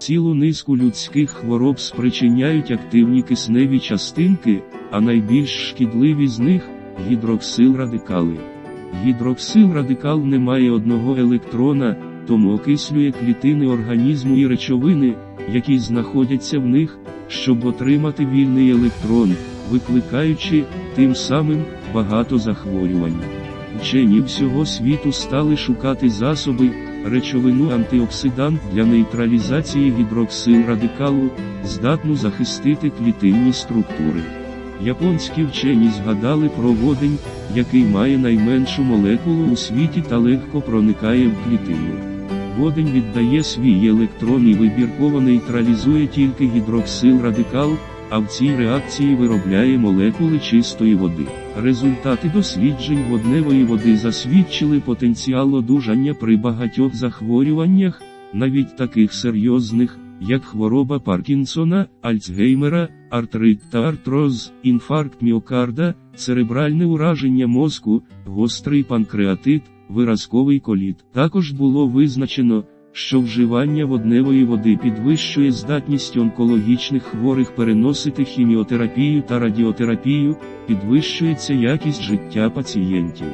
Цілу низку людських хвороб спричиняють активні кисневі частинки, а найбільш шкідливі з них гідроксилрадикали. Гідроксилрадикал не має одного електрона, тому окислює клітини організму і речовини, які знаходяться в них, щоб отримати вільний електрон, викликаючи тим самим багато захворювань. Вчені всього світу стали шукати засоби, речовину антиоксидант для нейтралізації гідроксилрадикалу, здатну захистити клітинні структури. Японські вчені згадали про водень, який має найменшу молекулу у світі та легко проникає в клітину. Водень віддає свій електрон і вибірково нейтралізує тільки гідроксилрадикал, а в цій реакції виробляє молекули чистої води. Результати досліджень водневої води засвідчили потенціал одужання при багатьох захворюваннях, навіть таких серйозних, як хвороба Паркінсона, Альцгеймера, артрит та артроз, інфаркт міокарда, церебральне ураження мозку, гострий панкреатит, виразковий коліт. Також було визначено, що вживання водневої води підвищує здатність онкологічних хворих переносити хіміотерапію та радіотерапію, підвищується якість життя пацієнтів.